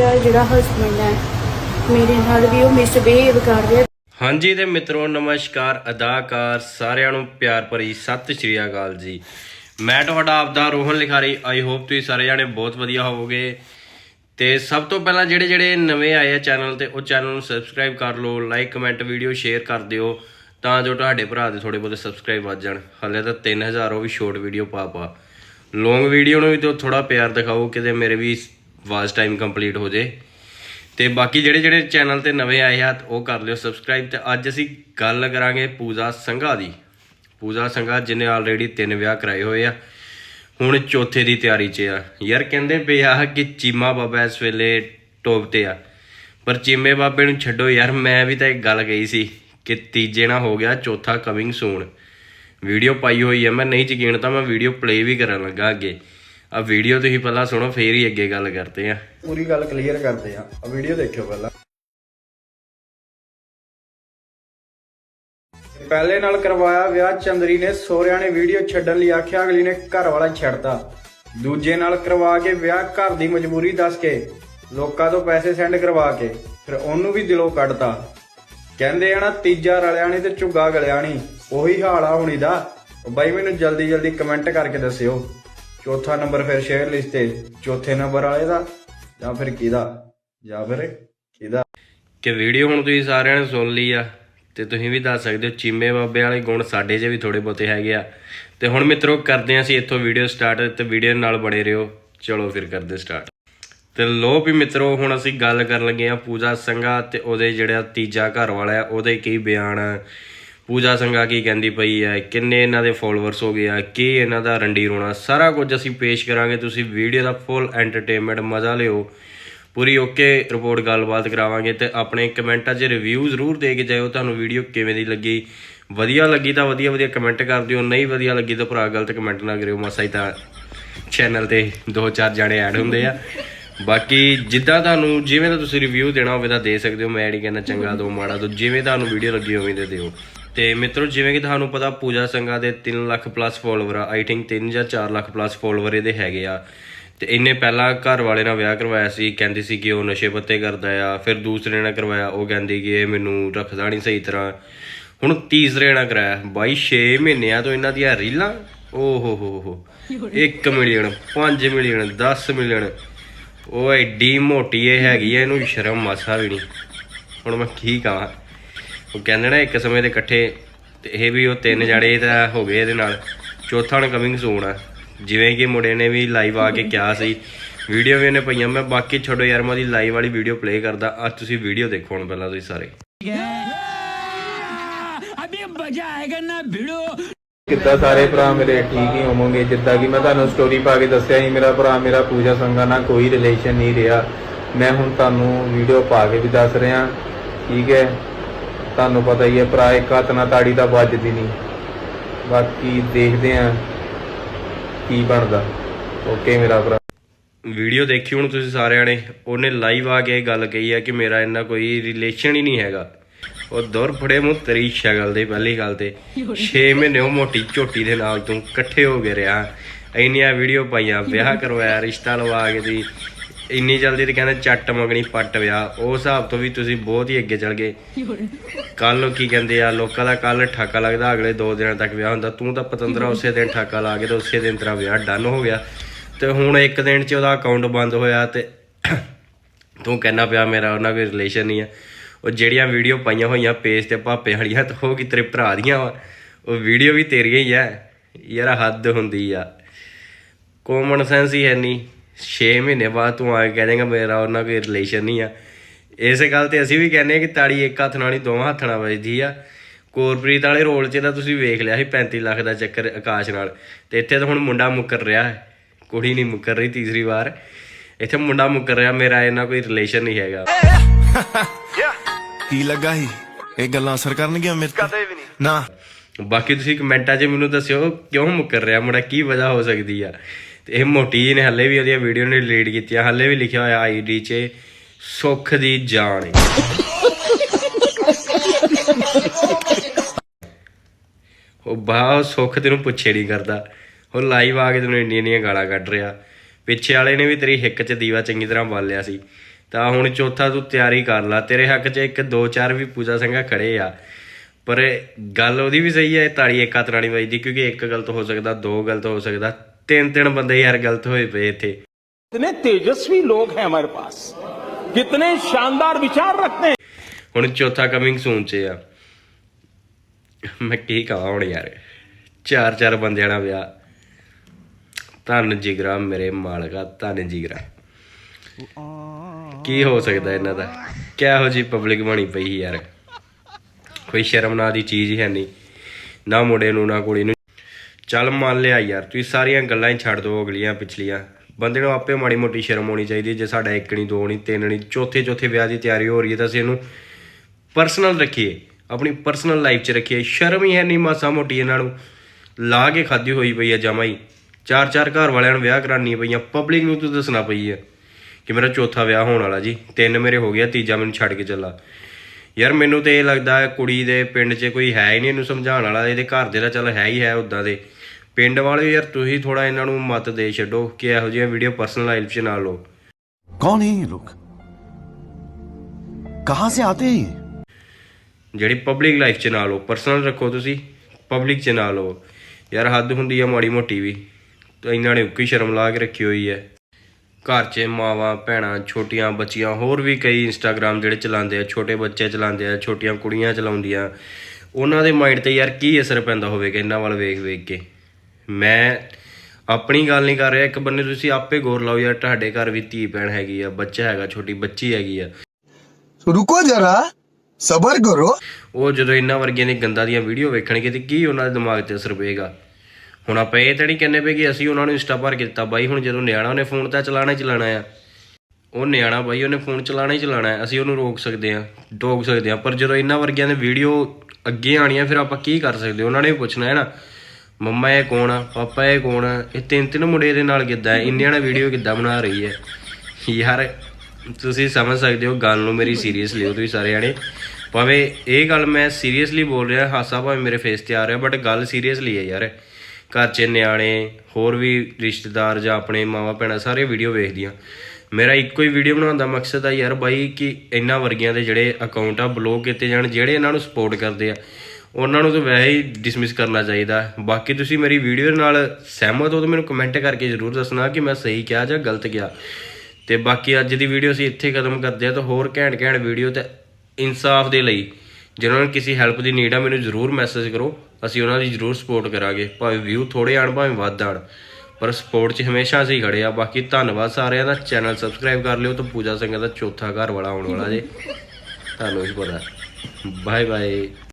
ਜਿਹੜਾ ਹਸਬੰਡ ਹੈ, ਮੇਰੇ ਨਾਲ ਵੀ ਉਹ ਮਿਸਬਿਹੇਵ ਕਰ ਰਿਹਾ। ਹਾਂਜੀ ਤੇ ਮਿੱਤਰੋ, ਨਮਸਕਾਰ, ਅਦਾਕਾਰ, ਸਾਰਿਆਂ ਨੂੰ ਪਿਆਰ ਭਰੀ ਸਤਿ ਸ਼੍ਰੀ ਅਕਾਲ ਜੀ। ਮੈਂ ਤੁਹਾਡਾ ਆਪਦਾ ਰੋਹਨ ਲਿਖਾਰੀ ਆਈ ਹੋਪ ਤੁਸੀਂ ਸਾਰੇ ਜਾਣੇ ਬਹੁਤ ਵਧੀਆ ਹੋਵੋਗੇ। ਤੇ ਸਭ ਤੋਂ ਪਹਿਲਾਂ ਜਿਹੜੇ ਜਿਹੜੇ ਨਵੇਂ ਆਏ ਆ ਚੈਨਲ ਤੇ, ਉਹ ਚੈਨਲ ਨੂੰ ਸਬਸਕ੍ਰਾਈਬ ਕਰ ਲਓ ਲਾਈਕ ਕਮੈਂਟ ਵੀਡੀਓ ਸ਼ੇਅਰ ਕਰ ਦਿਓ, ਤਾਂ ਜੋ ਤੁਹਾਡੇ ਭਰਾ ਦੇ ਥੋੜੇ ਬਹੁਤੇ ਸਬਸਕ੍ਰਾਈਬ ਵੱਧ ਜਾਣ। ਹਲੇ ਤਾਂ 3000 ਉਹ ਵੀ ਸ਼ਾਰਟ ਵੀਡੀਓ ਪਾ ਪਾ। ਲੌਂਗ ਵੀਡੀਓ ਨੂੰ ਵੀ ਤੇ ਥੋੜਾ ਪਿਆਰ ਦਿਖਾਓ, ਕਿਤੇ ਮੇਰੇ ਵੀ ਵਾਚ ਟਾਈਮ ਕੰਪਲੀਟ ਹੋ ਜੇ। ਤੇ ਬਾਕੀ ਜਿਹੜੇ ਜਿਹੜੇ ਚੈਨਲ ਤੇ ਨਵੇਂ ਆਏ ਆ, ਉਹ ਕਰ ਲਿਓ ਸਬਸਕ੍ਰਾਈਬ ਤੇ ਅੱਜ ਅਸੀਂ ਗੱਲ ਕਰਾਂਗੇ ਪੂਜਾ ਸੰਘਾ ਦੀ। ਪੂਜਾ ਸੰਘਾ ਜਿਹਨੇ ਆਲਰੇਡੀ ਤਿੰਨ ਵਿਆਹ ਕਰਾਏ ਹੋਏ ਆ, ਹੁਣ ਚੌਥੇ ਦੀ ਤਿਆਰੀ 'ਚ ਆ। ਯਾਰ ਕਹਿੰਦੇ ਪਏ ਆ ਕਿ ਚੀਮਾ ਬਾਬਾ ਇਸ ਵੇਲੇ ਟੋਪ ਤੇ ਆ। ਪਰ ਚੀਮੇ ਬਾਬੇ ਨੂੰ ਛੱਡੋ ਯਾਰ, ਮੈਂ ਵੀ ਤਾਂ ਇੱਕ ਗੱਲ ਕਹੀ ਸੀ ਕਿ ਤੀਜੇ ਨਾਲ ਹੋ ਗਿਆ ਚੌਥਾ ਕਮਿੰਗ ਸੂਨ ਵੀਡੀਓ ਪਾਈ ਹੋਈ ਹੈ ਮੈਂ ਨਹੀਂ ਯਕੀਨ ਤਾਂ ਮੈਂ ਵੀਡੀਓ ਪਲੇ ਵੀ ਕਰਨ ਲੱਗਾ ਅੱਗੇ। ਆ ਵੀਡੀਓ ਤੁਸੀਂ ਪਹਿਲਾਂ ਸੁਣੋ, ਫੇਰ ਹੀ ਅੱਗੇ ਗੱਲ ਕਰਦੇ ਆ। ਪੂਰੀ ਗੱਲ ਕਲੀਅਰ ਕਰਦੇ ਆ। ਆ ਵੀਡੀਓ ਦੇਖਿਓ ਪਹਿਲਾਂ। ਪਹਿਲੇ ਨਾਲ ਕਰਵਾਇਆ ਵਿਆਹ, ਚੰਦਰੀ ਨੇ ਸੋਹਰਿਆਂ ਨੇ ਵੀਡੀਓ ਛੱਡਣ ਲਈ ਆਖਿਆ, ਅਗਲੀ ਨੇ ਘਰ ਵਾਲਾ ਛੱਡਤਾ। ਦੂਜੇ ਨਾਲ ਕਰਵਾ ਕੇ ਵਿਆਹ, ਘਰ ਦੀ ਮਜਬੂਰੀ ਦੱਸ ਕੇ, ਲੋਕਾਂ ਤੋਂ ਪੈਸੇ ਸੈਂਡ ਕਰਵਾ ਕੇ, ਫਿਰ ਉਹਨੂੰ ਵੀ ਦਿਲੋਂ ਕੱਢਤਾ। ਕਹਿੰਦੇ ਆ ਨਾ, ਤੀਜਾ ਰਲਿਆ ਨਹੀਂ ਤੇ ਝੁੱਗਾ ਗਲਿਆ ਨਹੀਂ ਉਹੀ ਹਾਲ ਆ ਹੁਣੀ ਦਾ ਬਾਈ, ਮੈਨੂੰ ਜਲਦੀ ਜਲਦੀ ਕਮੈਂਟ ਕਰਕੇ ਦੱਸਿਓ। ਚੌਥਾ ਨੰਬਰ ਫਿਰ ਸ਼ੇਅਰ ਲਿਸਟ ਤੇ ਚੌਥੇ ਨੰਬਰ ਵਾਲੇ ਦਾ, ਜਾਂ ਫਿਰ ਕਿਹਦਾ, ਜਾਂ ਫਿਰ ਕਿਹਦਾ? ਕਿ ਵੀਡੀਓ ਹੁਣ ਤੁਸੀਂ ਸਾਰਿਆਂ ਨੇ ਸੁਣ ਲਈ ਆ, ਤੇ ਤੁਸੀਂ ਵੀ ਦੱਸ ਸਕਦੇ ਹੋ, ਚੀਮੇ ਬਾਬੇ ਵਾਲੇ ਗੁਣ ਸਾਡੇ 'ਚ ਵੀ ਥੋੜੇ ਬਹੁਤੇ ਹੈਗੇ ਆ। ਤੇ ਹੁਣ ਮਿੱਤਰੋ, ਕਰਦੇ ਹਾਂ ਅਸੀਂ ਇੱਥੋਂ ਵੀਡੀਓ ਸਟਾਰਟ, ਤੇ ਵੀਡੀਓ ਨਾਲ ਬਣੇ ਰਹੋ। ਚਲੋ ਫਿਰ ਕਰਦੇ ਸਟਾਰਟ। ਤੇ ਲੋ ਵੀ ਮਿੱਤਰੋ, ਹੁਣ ਅਸੀਂ ਗੱਲ ਕਰਨ ਲੱਗੇ ਆ ਪੂਜਾ ਸੰਘਾ ਤੇ ਉਹਦੇ ਜਿਹੜਾ ਤੀਜਾ ਘਰ ਵਾਲਾ ਆ ਉਹਦੇ ਕੀ ਬਿਆਨ ਪੂਜਾ ਸੰਘਾ ਕੀ ਕਹਿੰਦੀ ਪਈ ਹੈ, ਕਿੰਨੇ ਇਹਨਾਂ ਦੇ ਫੋਲੋਅਰਸ ਹੋ ਗਏ ਆ, ਕੀ ਇਹਨਾਂ ਦਾ ਰੰਡੀ ਰੋਣਾ, ਸਾਰਾ ਕੁਝ ਅਸੀਂ ਪੇਸ਼ ਕਰਾਂਗੇ, ਤੁਸੀਂ ਵੀਡੀਓ ਦਾ ਫੁੱਲ ਐਂਟਰਟੇਨਮੈਂਟ ਮਜ਼ਾ ਲਿਓ। ਪੂਰੀ ਓਕੇ ਰਿਪੋਰਟ ਗੱਲਬਾਤ ਕਰਾਵਾਂਗੇ ਤੇ ਆਪਣੇ ਕਮੈਂਟਾਂ 'ਚ ਰਿਵਿਊ ਜ਼ਰੂਰ ਦੇ ਕੇ ਜਾਇਓ, ਤੁਹਾਨੂੰ ਵੀਡੀਓ ਕਿਵੇਂ ਦੀ ਲੱਗੀ। ਵਧੀਆ ਲੱਗੀ ਤਾਂ ਵਧੀਆ ਵਧੀਆ ਕਮੈਂਟ ਕਰ ਦਿਓ, ਨਹੀਂ ਵਧੀਆ ਲੱਗੀ ਤਾਂ ਭਰਾ ਗਲਤ ਕਮੈਂਟ ਨਾ ਕਰਿਓ, ਮਸਾ ਹੀ ਤਾਂ ਚੈਨਲ ਤੇ ਦੋ ਚਾਰ ਜਾਣੇ ਐਡ ਹੁੰਦੇ ਆ। ਬਾਕੀ ਜਿੱਦਾਂ ਤੁਹਾਨੂੰ, ਜਿਵੇਂ ਦਾ ਤੁਸੀਂ ਰਿਵਿਊ ਦੇਣਾ ਹੋਵੇ ਤਾਂ ਦੇ ਸਕਦੇ ਹੋ, ਮੈਂ ਨਹੀਂ ਕਹਿੰਦਾ ਚੰਗਾ, ਦੋ ਮਾੜਾ, ਦੋ, ਜਿਵੇਂ ਤੁਹਾਨੂੰ ਵੀਡੀਓ ਲੱਗੀ ਹੋਵੇ ਤੇ ਦਿਓ। ਤੇ ਮਿੱਤਰੋ, ਜਿਵੇਂ ਕਿ ਤੁਹਾਨੂੰ ਪਤਾ, ਪੂਜਾ ਸੰਘਾ ਦੇ 3 ਲੱਖ ਪਲੱਸ ਫੋਲੋਵਰ ਆ। ਆਈ ਥਿੰਕ 3 ਜਾਂ 4 ਲੱਖ ਪਲੱਸ ਫੋਲੋਵਰ ਇਹਦੇ ਹੈਗੇ ਆ। ਤੇ ਇਹਨੇ ਪਹਿਲਾਂ ਘਰ ਵਾਲੇ ਨਾਲ ਵਿਆਹ ਕਰਵਾਇਆ ਸੀ, ਕਹਿੰਦੀ ਸੀ ਕਿ ਉਹ ਨਸ਼ੇ ਪੱਤੇ ਕਰਦਾ ਆ। ਫਿਰ ਦੂਸਰੇ ਨਾਲ ਕਰਵਾਇਆ, ਉਹ ਕਹਿੰਦੀ ਕਿ ਇਹ ਮੈਨੂੰ ਰੱਖਦਾ ਨਹੀਂ ਸਹੀ ਤਰ੍ਹਾਂ। ਹੁਣ ਤੀਸਰੇ ਨਾਲ ਕਰਾਇਆ। ਬਾਈ 6 ਮਹੀਨਿਆਂ ਤੋਂ ਇਹਨਾਂ ਦੀਆਂ ਰੀਲਾਂ? ਓ ਹੋ ਹੋ ਹੋ। 1 ਮਿਲੀਅਨ 5 ਮਿਲੀਅਨ 10 ਮਿਲੀਅਨ। ਉਹ ਐਡੀ ਮੋਟੀ ਇਹ ਹੈਗੀ ਐ ਇਹਨੂੰ ਸ਼ਰਮ ਮਾਸਾ ਵੀ ਨਹੀਂ ਹੁਣ ਮੈਂ ਕੀ ਕਹਾਂ? ਉਹ ਕਹਿੰਦੇ ਨਾ ਇੱਕ ਸਮੇਂ ਦੇ ਇਕੱਠੇ ਤੇ ਇਹ ਵੀ ਉਹ ਤਿੰਨ ਜੜੇ ਤਾਂ ਹੋ ਗਏ ਇਹਦੇ ਨਾਲ। ਚੌਥਾ ਹੁਣ ਕਮਿੰਗ ਸੂਨ ਆ। ਜਿਵੇਂ ਕਿ ਮੁੰਡੇ ਨੇ ਵੀ ਲਾਈਵ ਆ ਕੇ ਕਿਹਾ ਸੀ। ਵੀਡੀਓ ਵੀ ਇਹਨੇ ਪਈਆਂ। ਮੈਂ ਬਾਕੀ ਛੱਡੋ ਯਾਰ ਮੈਂ ਉਹਦੀ ਲਾਈਵ ਵਾਲੀ ਵੀਡੀਓ ਪਲੇ ਕਰਦਾ। ਅੱਜ ਤੁਸੀਂ ਵੀਡੀਓ ਦੇਖੋ ਹੁਣ ਪਹਿਲਾਂ ਤੁਸੀਂ ਸਾਰੇ। ਕਿੱਦਾਂ ਸਾਰੇ ਭਰਾ ਮੇਰੇ ਠੀਕ ਹੀ ਹੋਵੋਗੇ? ਜਿੱਦਾਂ ਕਿ ਮੈਂ ਤੁਹਾਨੂੰ ਸਟੋਰੀ ਪਾ ਕੇ ਦੱਸਿਆ ਸੀ ਮੇਰਾ ਭਰਾ ਮੇਰਾ ਪੂਜਾ ਸੰਗਾ ਨਾਲ ਕੋਈ ਰਿਲੇਸ਼ਨ ਨਹੀਂ ਰਿਹਾ। ਮੈਂ ਹੁਣ ਤੁਹਾਨੂੰ ਵੀਡੀਓ ਪਾ ਕੇ ਵੀ ਦੱਸ ਰਿਹਾ। ਠੀਕ ਹੈ। ਤੁਹਾਨੂੰ ਪਤਾ ਹੀ ਹੈ, ਭਰਾ, ਇੱਕ ਹੱਥ ਨਾਲ ਤਾੜੀ ਤਾਂ ਵੱਜਦੀ ਨਹੀਂ। ਬਾਕੀ ਦੇਖਦੇ ਆਂ ਕੀ ਬਣਦਾ। ਓਕੇ ਮੇਰਾ ਭਰਾ। ਵੀਡੀਓ ਦੇਖੀ ਹੁਣ ਤੁਸੀਂ ਸਾਰਿਆਂ ਨੇ? ਉਹਨੇ ਲਾਈਵ ਆ ਕੇ ਇਹ ਗੱਲ ਕਹੀ ਹੈ ਕਿ ਮੇਰਾ ਇੰਨਾ ਕੋਈ ਰਿਲੇਸ਼ਨ ਹੀ ਨਹੀਂ ਹੈਗਾ। ਉਹ ਦੁਰ ਫੜੇ ਮੂੰਹ ਤੇਰੀ ਸ਼ਕਲ ਦੇ ਪਹਿਲੀ ਗੱਲ ਤੇ। 6 ਮਹੀਨੇ ਉਹ ਮੋਟੀ ਝੋਟੀ ਦੇ ਨਾਲ ਤੂੰ ਇਕੱਠੇ ਹੋ ਗਏ ਰਿਹਾ। ਇੰਨੀਆਂ ਵੀਡੀਓ ਪਾਈਆਂ, ਵਿਆਹ ਕਰਵਾਇਆ, ਰਿਸ਼ਤਾ ਲਵਾ ਕੇ ਦੀ। ਇੰਨੀ ਜਲਦੀ ਤੇ ਕਹਿੰਦੇ ਚੱਟ ਮੰਗਣੀ, ਪੱਟ ਵਿਆਹ। ਉਸ ਹਿਸਾਬ ਤੋਂ ਵੀ ਤੁਸੀਂ ਬਹੁਤ ਹੀ ਅੱਗੇ ਚੱਲ ਗਏ। ਕੱਲ ਕੀ ਕਹਿੰਦੇ ਆ, ਲੋਕਾਂ ਦਾ ਕੱਲ ਠਾਕਾ ਲੱਗਦਾ, ਅਗਲੇ 2 ਦਿਨਾਂ ਤੱਕ ਵਿਆਹ ਹੁੰਦਾ। ਤੂੰ ਤਾਂ ਪਤੰਦਰਾ ਉਸੇ ਦਿਨ ਠਾਕਾ ਲਾ ਕੇ ਤੇ ਉਸੇ ਦਿਨ ਤੇਰਾ ਵਿਆਹ ਡਨ ਹੋ ਗਿਆ। ਤੇ ਹੁਣ ਇੱਕ ਦਿਨ 'ਚ ਉਹਦਾ ਅਕਾਊਂਟ ਬੰਦ ਹੋਇਆ ਤੇ ਤੂੰ ਕਹਿਣਾ ਪਿਆ, ਮੇਰਾ ਉਹਨਾਂ ਕੋਈ ਰਿਲੇਸ਼ਨ ਨਹੀਂ ਆ। ਉਹ ਜਿਹੜੀਆਂ ਵੀਡੀਓ ਪਾਈਆਂ ਹੋਈਆਂ, ਪੇਜ ਤੇ ਭਾਪੇ ਵਾਲੀਆਂ ਤਾਂ ਉਹ ਕੀ ਤੇਰੇ ਭਰਾ ਦੀਆਂ ਵਾ। ਉਹ ਵੀਡੀਓ ਵੀ ਤੇਰੀਆਂ ਹੀ ਆ। ਯਾਰ ਹੱਦ ਹੁੰਦੀ ਆ। ਕਾਮਨ ਸੈਂਸ ਹੀ ਹੈ ਨਹੀਂ 6 ਮਹੀਨੇ ਬਾਅਦ ਤੂੰ ਆ ਕੇ ਕਹਿ ਦੇਂਗਾ ਮੇਰਾ ਉਹਨਾਂ ਕੋਈ ਰਿਲੇਸ਼ਨ ਨਹੀਂ ਆ। ਇਸੇ ਗੱਲ ਤੇ ਅਸੀਂ ਵੀ ਕਹਿੰਦੇ ਆ ਕਿ ਤਾੜੀ ਇੱਕ ਹੱਥ ਨਾਲ ਨਹੀਂ ਦੋਵਾਂ ਹੱਥਾਂ ਨਾਲ ਵੱਜਦੀ ਆ। ਕੋਰਪ੍ਰੀਤ ਵਾਲੇ ਰੋਲ 'ਚ ਤਾਂ ਤੁਸੀਂ ਵੇਖ ਲਿਆ ਸੀ 35 ਲੱਖ ਦਾ ਚੱਕਰ ਆਕਾਸ਼ ਨਾਲ। ਤੇ ਇੱਥੇ ਤਾਂ ਹੁਣ ਮੁੰਡਾ ਮੁੱਕਰ ਰਿਹਾ ਹੈ। ਕੁੜੀ ਨਹੀਂ ਮੁੱਕਰ ਰਹੀ ਤੀਸਰੀ ਵਾਰ। ਇੱਥੇ ਮੁੰਡਾ ਮੁੱਕਰ ਰਿਹਾ ਮੇਰਾ ਇਹਨਾਂ ਕੋਈ ਰਿਲੇਸ਼ਨ ਨਹੀਂ ਹੈਗਾ। ਕੀ ਲੱਗਾ ਸੀ? ਇਹ ਗੱਲਾਂ ਅਸਰ ਕਰਨਗੀਆਂ ਮੇਰੇ ਤੇ? ਕਦੇ ਵੀ ਨਹੀਂ। ਨਾ। ਬਾਕੀ ਤੁਸੀਂ ਕਮੈਂਟਾਂ 'ਚ ਮੈਨੂੰ ਦੱਸਿਓ ਕਿਉਂ ਮੁੱਕਰ ਰਿਹਾ? ਮੁੰਡਾ ਕੀ ਵਜ੍ਹਾ ਹੋ ਸਕਦੀ ਆ? ਤੇ ਇਹ ਮੋਟੀ ਜੀ ਨੇ ਹੱਲੇ ਵੀ ਉਹਦੀਆਂ ਵੀਡੀਓ ਨੇ ਡਿਲੀਟ ਕੀਤੀਆਂ, ਹੱਲੇ ਵੀ ਲਿਖਿਆ ਹੋਇਆ ਆਈਡੀ 'ਚ, ਸੁੱਖ ਦੀ ਜਾਨ ਉਹ ਬਾਹ ਸੁੱਖ ਤੈਨੂੰ ਪੁੱਛੇ ਨਹੀਂ ਕਰਦਾ। ਉਹ ਲਾਈਵ ਆ ਕੇ ਤੈਨੂੰ ਇੰਨੀਆਂ ਇੰਨੀਆਂ ਗਾਲਾਂ ਕੱਢ ਰਿਹਾ। ਪਿੱਛੇ ਵਾਲੇ ਨੇ ਵੀ ਤੇਰੀ ਹਿੱਕ 'ਚ ਦੀਵਾ ਚੰਗੀ ਤਰ੍ਹਾਂ ਬਾਲਿਆ ਸੀ। ਤਾਂ ਹੁਣ ਚੌਥਾ ਤੂੰ ਤਿਆਰੀ ਕਰ ਲਾ। ਤੇਰੇ ਹੱਕ 'ਚ ਇੱਕ, ਦੋ, ਚਾਰ ਵੀ ਪੂਜਾ ਸਿੰਘਾ ਖੜੇ ਆ। ਪਰ ਗੱਲ ਉਹਦੀ ਵੀ ਸਹੀ ਹੈ ਇਹ ਤਾੜੀ ਇੱਕ ਹੱਥ ਨਾਲ ਨਹੀਂ ਵੱਜਦੀ, ਕਿਉਂਕਿ ਇੱਕ ਗਲਤ ਹੋ ਸਕਦਾ, ਦੋ ਗਲਤ ਹੋ ਸਕਦਾ ਤਿੰਨ ਤਿੰਨ ਬੰਦੇ ਯਾਰ ਗਲਤ ਹੋਏ ਪਏ ਇੱਥੇ कितने तेजस्वी लोग हैं हमारे पास कितने शानदार विचार रखते हैं ਹੁਣ ਚੌਥਾ ਕਮਿੰਗ ਸੂਨ 'ਚ ਆ ਮੈਂ ਕੀ ਕਹਾਂ ਹੁਣ ਯਾਰ ਚਾਰ ਚਾਰ ਬੰਦਿਆਂ ਦਾ ਵਿਆਹ ਧੰਨ ਜਿਗਰਾ ਮੇਰੇ ਮਾਲਕਾ ਧੰਨ ਜਿਗਰਾ ਕੀ ਹੋ ਸਕਦਾ ਇਹਨਾਂ ਦਾ ਕਿਹੋ ਜੀ ਪਬਲਿਕ ਬਣੀ ਪਈ ਯਾਰ ਕੋਈ ਸ਼ਰਮ ਨਾ ਦੀ ਚੀਜ਼ ਹੀ ਹੈ ਨਹੀਂ ਨਾ ਮੁੰਡੇ ਨੂੰ ਨਾ ਕੁੜੀ ਨੂੰ ਚੱਲ ਮੰਨ ਲਿਆ ਯਾਰ, ਤੁਸੀਂ ਸਾਰੀਆਂ ਗੱਲਾਂ ਹੀ ਛੱਡ ਦਿਓ ਅਗਲੀਆਂ, ਪਿਛਲੀਆਂ। ਬੰਦੇ ਨੂੰ ਆਪੇ ਮਾੜੀ ਮੋਟੀ ਸ਼ਰਮ ਹੋਣੀ ਚਾਹੀਦੀ ਜੇ ਸਾਡਾ ਇੱਕ ਨਹੀਂ, ਦੋ ਨਹੀਂ, ਤਿੰਨ ਨਹੀਂ, ਚੌਥੇ ਚੌਥੇ ਵਿਆਹ ਦੀ ਤਿਆਰੀ ਹੋ ਰਹੀ ਹੈ ਤਾਂ ਅਸੀਂ ਇਹਨੂੰ ਪਰਸਨਲ ਰੱਖੀਏ, ਆਪਣੀ ਪਰਸਨਲ ਲਾਈਫ 'ਚ ਰੱਖੀਏ। ਸ਼ਰਮ ਹੀ ਹੈ ਨਹੀਂ ਮਾਸਾ ਮੋਟੀ ਇਹਨਾਂ ਨੂੰ। ਲਾ ਕੇ ਖਾਦੀ ਹੋਈ ਪਈ ਹੈ ਜਮਾ ਹੀ। ਚਾਰ ਚਾਰ ਘਰ ਵਾਲਿਆਂ ਨੂੰ ਵਿਆਹ ਕਰਾਨੀ ਪਈਆਂ ਪਬਲਿਕ ਨੂੰ ਤੂੰ ਦੱਸਣਾ ਪਈ ਹੈ ਕਿ ਮੇਰਾ ਚੌਥਾ ਵਿਆਹ ਹੋਣ ਵਾਲਾ ਜੀ, ਤਿੰਨ ਮੇਰੇ ਹੋ ਗਿਆ ਤੀਜਾ ਮੈਨੂੰ ਛੱਡ ਕੇ ਚੱਲਾ। ਯਾਰ ਮੈਨੂੰ ਤੇ ਇਹ ਲੱਗਦਾ ਕੁੜੀ ਦੇ ਪਿੰਡ 'ਚ ਕੋਈ ਹੈ ਹੀ ਨਹੀਂ ਇਹਨੂੰ ਸਮਝਾਉਣ ਵਾਲਾ, ਇਹਦੇ ਘਰ ਦੇ ਤਾਂ ਚੱਲ ਹੈ ਹੀ ਹੈ ਉਦਾਂ ਦੇ। ਪਿੰਡ ਵਾਲੇ ਯਾਰ ਤੁਸੀਂ ਥੋੜਾ ਇਹਨਾਂ ਨੂੰ ਮਤ ਦੇ ਛੱਡੋ ਕਿ ਇਹੋ ਜਿਹੀਆਂ ਵੀਡੀਓ ਪਰਸਨਲ ਲਾਈਫ 'ਚ ਨਾ ਲਓ। ਕੌਣ ਹੈ ਇਹ ਕਹਾਂ ਸੇ ਆਤੇ ਹੈ ਜਿਹੜੀ ਪਬਲਿਕ ਲਾਈਫ 'ਚ ਨਾ ਲਓ ਪਰਸਨਲ ਰੱਖੋ ਤੁਸੀਂ ਪਬਲਿਕ 'ਚ ਨਾ ਲਓ। ਯਾਰ ਹੱਦ ਹੁੰਦੀ ਆ ਮਾੜੀ ਮੋਟੀ ਵੀ ਤੇ ਇਹਨਾਂ ਨੇ ਉੱਕੀ ਸ਼ਰਮ ਲਾ ਕੇ ਰੱਖੀ ਹੋਈ ਹੈ। ਘਰ 'ਚ ਮਾਵਾਂ ਭੈਣਾਂ ਛੋਟੀਆਂ ਬੱਚੀਆਂ ਹੋਰ ਵੀ ਕਈ ਇੰਸਟਾਗ੍ਰam ਜਿਹੜੇ ਚਲਾਉਂਦੇ ਆ ਛੋਟੇ ਬੱਚੇ ਚਲਾਉਂਦੇ ਆ ਛੋਟੀਆਂ ਕੁੜੀਆਂ ਚਲਾਉਂਦੀਆਂ। ਉਹਨਾਂ ਦੇ ਮਾਈਂਡ ਤੇ ਯਾਰ ਕੀ ਅਸਰ ਪੈਂਦਾ ਹੋਵੇਗਾ ਇਹਨਾਂ ਵੱਲ ਵੇਖ ਵੇਖ ਕੇ? ਮੈਂ ਆਪਣੀ ਗੱਲ ਨਹੀਂ ਕਰ ਰਿਹਾ ਇੱਕ ਬੰਨੇ ਤੁਸੀਂ ਆਪੇ ਗੌਰ ਲਾਓ ਯਾਰ ਤੁਹਾਡੇ ਘਰ ਵੀ ਧੀ ਭੈਣ ਹੈਗੀ ਆ ਬੱਚਾ ਹੈਗਾ ਛੋਟੀ ਬੱਚੀ ਹੈਗੀ ਆ। ਰੁਕੋ ਜਰਾ ਸਬਰ ਕਰੋ। ਉਹ ਜਦੋਂ ਇਹਨਾਂ ਵਰਗੀਆਂ ਨੇ ਗੰਦਾ ਦੀਆਂ ਵੀਡੀਓ ਵੇਖਣਗੇ ਤੇ ਕੀ ਉਹਨਾਂ ਦੇ ਦਿਮਾਗ ਤੇ ਅਸਰ ਪਏਗਾ? ਹੁਣ ਆਪਾਂ ਇਹ ਤਾਂ ਨਹੀਂ ਕਹਿੰਦੇ ਪਏ ਕਿ ਅਸੀਂ ਉਹਨਾਂ ਨੂੰ ਇੰਸਟਾ ਭਰ ਕੀਤਾ ਬਾਈ ਹੁਣ ਜਦੋਂ ਨਿਆਣਾ ਉਹਨੇ ਫੋਨ ਤਾਂ ਚਲਾਣਾ ਹੀ ਚਲਾਣਾ ਆ। ਉਹ ਨਿਆਣਾ ਬਾਈ ਉਹਨੇ ਫੋਨ ਚਲਾਣਾ ਹੀ ਚਲਾਣਾ ਅਸੀਂ ਉਹਨੂੰ ਰੋਕ ਸਕਦੇ ਆ ਟੋਕ ਸਕਦੇ ਆ ਪਰ ਜਦੋਂ ਇਹਨਾਂ ਵਰਗੀਆਂ ਦੇ ਵੀਡੀਓ ਅੱਗੇ ਆਣੀਆਂ ਫਿਰ ਆਪਾਂ ਕੀ ਕਰ ਸਕਦੇ? ਉਹਨਾਂ ਨੇ ਪੁੱਛਣਾ ਹੈ ਨਾ। ਮੰਮਾ ਇਹ ਕੌਣ ਆ? ਪਾਪਾ ਇਹ ਕੌਣ ਆ? ਇਹ ਤਿੰਨ ਤਿੰਨ ਮੁੰਡੇ ਦੇ ਨਾਲ ਕਿੱਦਾਂ ਹੈ? ਇੰਨਿਆਂ ਨਾਲ ਵੀਡੀਓ ਕਿੱਦਾਂ ਬਣਾ ਰਹੀ ਹੈ? ਯਾਰ, ਤੁਸੀਂ ਸਮਝ ਸਕਦੇ ਹੋ ਗੱਲ ਨੂੰ ਮੇਰੀ ਸੀਰੀਅਸਲੀ ਲਿਓ ਤੁਸੀਂ ਸਾਰੇ ਜਾਣੇ। ਭਾਵੇਂ ਇਹ ਗੱਲ ਮੈਂ ਸੀਰੀਅਸਲੀ ਬੋਲ ਰਿਹਾ, ਹਾਸਾ ਭਾਵੇਂ ਮੇਰੇ ਫੇਸ ਤੇ ਆ ਰਿਹਾ ਬਟ ਗੱਲ ਸੀਰੀਅਸਲੀ ਹੈ ਯਾਰ। ਘਰ 'ਚ ਨਿਆਣੇ, ਹੋਰ ਵੀ ਰਿਸ਼ਤੇਦਾਰ ਜਾਂ ਆਪਣੇ ਮਾਵਾ ਭੈਣਾਂ ਸਾਰੇ ਵੀਡੀਓ ਵੇਖਦੀਆਂ। ਮੇਰਾ ਇੱਕੋ ਹੀ ਵੀਡੀਓ ਬਣਾਉਣ ਦਾ ਮਕਸਦ ਆ ਯਾਰ ਬਾਈ, ਕਿ ਇਹਨਾਂ ਵਰਗੀਆਂ ਦੇ ਜਿਹੜੇ ਅਕਾਊਂਟ ਆ ਬਲੌਕ ਕੀਤੇ ਜਾਣ, ਜਿਹੜੇ ਇਹਨਾਂ ਨੂੰ ਸਪੋਰਟ ਕਰਦੇ ਆ। ਉਹਨਾਂ ਨੂੰ ਤਾਂ ਵੈਸੇ ਹੀ ਡਿਸਮਿਸ ਕਰਨਾ ਚਾਹੀਦਾ। ਬਾਕੀ ਤੁਸੀਂ ਮੇਰੀ ਵੀਡੀਓ ਨਾਲ ਸਹਿਮਤ ਹੋ ਤਾਂ ਮੈਨੂੰ ਕਮੈਂਟ ਕਰਕੇ ਜ਼ਰੂਰ ਦੱਸਣਾ ਕਿ ਮੈਂ ਸਹੀ ਕਿਹਾ ਜਾਂ ਗਲਤ ਕਿਹਾ। ਤੇ ਬਾਕੀ ਅੱਜ ਦੀ ਵੀਡੀਓ ਅਸੀਂ ਇੱਥੇ ਖਤਮ ਕਰਦੇ ਆ ਤਾਂ ਹੋਰ ਘੈਂਟ ਘੈਂਟ ਵੀਡੀਓ ਤੇ ਇਨਸਾਫ ਦੇ ਲਈ ਜਿਹਨਾਂ ਨੂੰ ਕਿਸੇ ਹੈਲਪ ਦੀ ਨੀਡ ਆ, ਮੈਨੂੰ ਜ਼ਰੂਰ ਮੈਸੇਜ ਕਰੋ। ਅਸੀਂ ਉਹਨਾਂ ਦੀ ਜ਼ਰੂਰ ਸਪੋਰਟ ਕਰਾਂਗੇ। ਭਾਵੇਂ ਵਿਊ ਥੋੜੇ ਆਣ ਭਾਵੇਂ ਵੱਧ ਆਣ ਪਰ ਸਪੋਰਟ 'ਚ ਹਮੇਸ਼ਾ ਅਸੀਂ ਖੜੇ ਆ ਬਾਕੀ ਧੰਨਵਾਦ ਸਾਰਿਆਂ ਦਾ। ਚੈਨਲ ਸਬਸਕ੍ਰਾਈਬ ਕਰ ਲਿਓ ਤਾਂ ਪੂਜਾ ਸਿੰਘ ਦਾ ਚੌਥਾ ਘਰ ਵਾਲਾ ਆਉਣ ਵਾਲਾ ਜੇ। ਤੁਹਾਨੂੰ ਵੀ ਪਤਾ। Bye bye